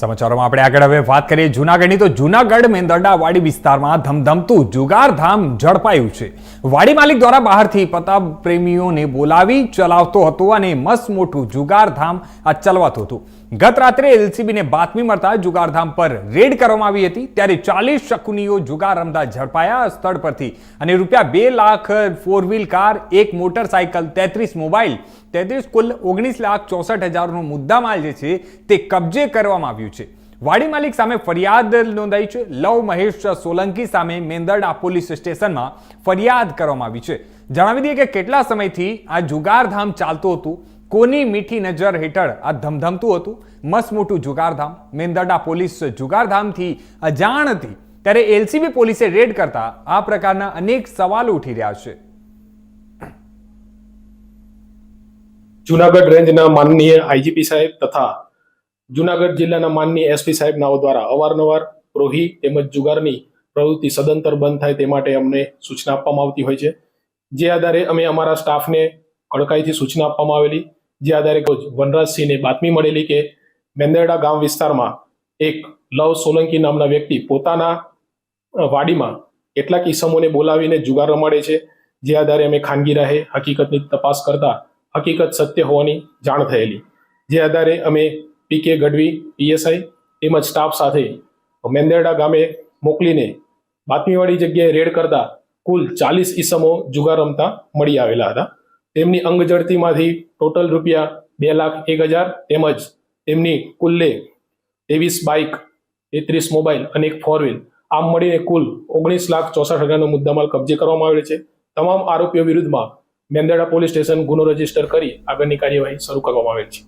સમાચારોમાં આપણે આગળ હવે વાત કરીએ જૂનાગઢની. તો જૂનાગઢ મેંદરડા વાડી વિસ્તારમાં ધમધમતું જુગારધામ ઝડપાયું છે. વાડી માલિક દ્વારા બહારથી પતાબ પ્રેમીઓને બોલાવી ચલાવતો હતો અને મસ્ત મોટું જુગારધામ આ ચલાવતું હતું. ગત રાત્રે એલસીબીને બાતમી મળતા જુગારધામ પર રેડ કરવામાં આવી હતી, ત્યારે ચાલીસ શકુનીઓ જુગાર રમતા ઝડપાયા સ્થળ પરથી અને રૂપિયા બે લાખ ફોર વ્હીલ કાર એક મોટરસાયકલ તેત્રીસ મોબાઈલ તેત્રીસ કુલ ઓગણીસ લાખ ચોસઠ હજારનો મુદ્દામાલ જે છે તે કબજે કરવામાં આવ્યું છે. વાડી માલિક સામે ફરિયાદ નોંધાઈ છે. લવ મહેશ સોલંકી સામે મેંદરડા પોલીસ સ્ટેશનમાં ફરિયાદ કરવામાં આવી છે. જણાવી દઈએ કે કેટલા સમયથી આ જુગારધામ ચાલતું હતું? કોની મીઠી નજર હેઠળ આ ધમધમતું હતું? મસ્ત મોટું જુગારધામ, મેંદરડા પોલીસ જુગારધામથી અજાણ હતી ત્યારે એલસીબી પોલીસે રેડ કરતા આ પ્રકારના અનેક સવાલો ઉઠી રહ્યા છે. જુનાગઢ રેન્જના માનનીય આઈજીપી સાહેબ તથા જુનાગઢ જિલ્લાના માનનીય એસપી સાહેબ નાઓ દ્વારા અવારનવાર પ્રોહી તેમજ જુગારની પ્રવૃત્તિ સદંતર બંધ થાય તે માટે અમને સૂચના આપવામાં આવતી હોય છે. જે આધારે અમે અમારા સ્ટાફને કડકાઈથી સૂચના આપવામાં આવેલી. જે આધારે વનરાજસિંહને બાતમી મળેલી કે મેંદરડા ગામ વિસ્તારમાં એક લવ સોલંકી નામના વ્યક્તિ પોતાના વાડીમાં કેટલાક ઈસમોને બોલાવીને જુગાર રમાડે છે, જે આધારે અમે ખાનગી રાહે હકીકતની તપાસ કરતા હકીકત સત્ય હોવાની જાણ થયેલી. જે આધારે અમે પીકે ગઢવી પીએસઆઈ તેમજ સ્ટાફ સાથે મેંદરડા ગામે મોકલીને બાતમીવાળી જગ્યાએ રેડ કરતા કુલ ચાલીસ ઈસમો જુગાર રમતા મળી આવેલા હતા. તેમની અંગ જડતીમાંથી ટોટલ રૂપિયા બે લાખ એક હજાર તેમજ તેમની કુલ્લે ત્રેવીસ બાઇક, તેત્રીસ મોબાઈલ અને એક ફોર વ્હીલ આમ મળીને કુલ ઓગણીસ લાખ ચોસઠ હજારનો મુદ્દામાલ કબજે કરવામાં આવેલ છે. તમામ આરોપીઓ વિરુદ્ધમાં મેંદરડા પોલીસ સ્ટેશન ગુનો રજિસ્ટર કરી આગળની કાર્યવાહી શરૂ કરવામાં આવેલ છે.